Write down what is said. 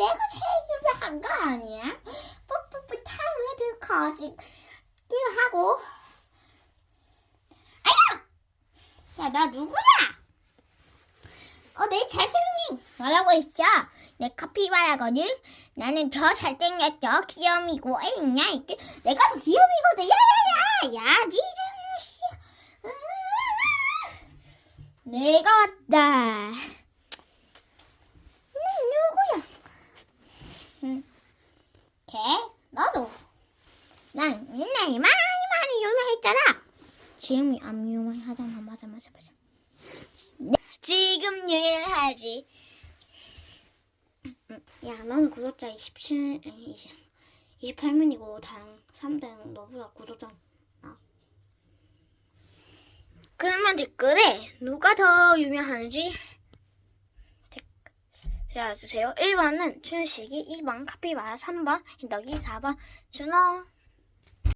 내가 제일 유명한 거 아니야? 뽀뽀뽀 타르드 거짓 하고 아야! 야, 나 누구야? 어, 내 잘생긴 말하고 있어. 내 카피바라거든. 나는 더 잘생겼죠. 귀염이고, 에이냐, 이게 내가 더 귀염이거든. 야야야, 야, 니 좀. 내가 왔다. 너 누구야? 응. 걔? 너도. 난 옛날에 많이 많이 유명했잖아. 지금이 안 유명하잖아. 맞아, 맞아, 맞아. 네, 지금 유명하지. 야, 너는 구독자 27, 아니, 20, 28명이고, 다른 3등 너보다 구독자 나. 그러면 댓글에 누가 더 유명한지 댓글 주세요. 1번은 춘식이, 2번 카피바라, 3번 인덕이, 4번 준호.